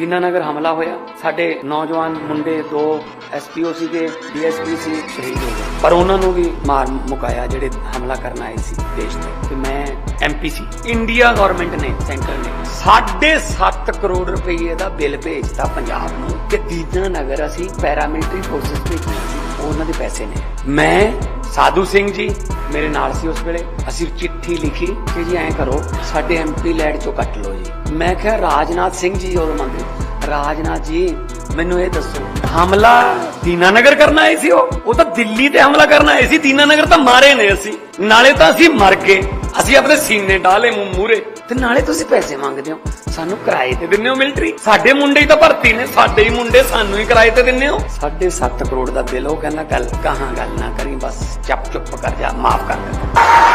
ਦੀਨਾਨਗਰ ਹਮਲਾ ਹੋਇਆ। ਸਾਡੇ ਨੌਜਵਾਨ ਮੁੰਡੇ ਦੋ ਐਸਪੀਓ ਸੀਗੇ ਡੀਐਸਪੀ ਸੀ ਸ਼ਹੀਦ ਹੋ ਗਏ। ਪਰ ਉਹਨਾਂ ਨੂੰ ਵੀ ਮਾਰ ਮੁਕਾਇਆ ਜਿਹੜੇ ਹਮਲਾ ਕਰਨ ਆਏ ਸੀ ਦੇਸ਼ ਤੇ। ਤੇ ਮੈਂ ਐਮਪੀ ਸੀ। ਇੰਡੀਆ ਗਵਰਨਮੈਂਟ ਨੇ, ਸੈਂਟਰ ਨੇ 7.5 ਕਰੋੜ ਰੁਪਏ ਦਾ ਬਿੱਲ ਭੇਜਤਾ ਪੰਜਾਬ ਨੂੰ ਕਿ ਦੀਨਾਨਗਰ ਅਸੀਂ ਪੈਰਾਮਿਲਟਰੀ ਫੋਰਸਸ ਭੇਜੀਆਂ ਸੀ। ਉਹ ਉਹਨਾਂ ਦੇ ਪੈਸੇ ਨੇ। ਮੈਂ ਸਾਧੂ ਸਿੰਘ ਜੀ ਮੇਰੇ ਨਾਲ ਸੀ ਉਸ ਵੇਲੇ। ਅਸੀਂ ਚਿੱਠੀ ਲਿਖੀ ਕਿ ਜੀ ਐਂ ਕਰੋ, ਸਾਡੇ ਐਮਪੀ ਲੈਡ ਚੋਂ ਕੱਟ ਲਓ ਜੀ। ਮੈਂ ਕਿਹਾ, ਰਾਜਨਾਥ ਸਿੰਘ ਜੀ ਉਦੋਂ ਮੰਤਰੀ ਰਾਜਨਾਥ ਜੀ, ਮੈਨੂੰ ਇਹ ਦੱਸੋ, ਹਮਲਾ ਦੀਨਾਨਗਰ ਕਰਨਾ ਆਏ ਸੀ ਉਹ? ਉਹ ਤਾਂ ਦਿੱਲੀ ਤੇ ਹਮਲਾ ਕਰਨਾ ਆਏ ਸੀ, ਦੀਨਾਨਗਰ ਤਾਂ ਮਾਰੇ ਨੇ ਅਸੀਂ। ਨਾਲੇ ਤਾਂ ਅਸੀਂ ਮਰ ਗਏ। ਅਸੀਂ ਆਪਣੇ ਸੀਨੇ ਡਾਲੇ ਮੂੰਹ ਮੂਰੇ ਤੇ ਨਾਲੇ ਤੁਸੀਂ ਪੈਸੇ ਮੰਗਦੇ ਹੋ। ਸਾਨੂੰ ਕਿਰਾਏ ਤੇ ਦਿੰਦੇ ਹੋ ਮਿਲਟਰੀ? ਸਾਡੇ ਮੁੰਡੇ ਹੀ ਤਾਂ ਭਰਤੀ ਨੇ ਸਾਡੇ ਹੀ ਮੁੰਡੇ ਸਾਨੂੰ ਹੀ ਕਿਰਾਏ ਤੇ ਦਿੰਦੇ ਹੋ। 7.5 ਕਰੋੜ ਦਾ ਬਿੱਲ ਉਹ ਕਹਿੰਦਾ ਗੱਲ ਕਹਾਂ ਗੱਲ ਨਾ ਕਰੀ ਬਸ ਚੱਪ ਚੁੱਪ ਕਰ ਜਾ ਮਾਫ ਕਰ ਦੇ।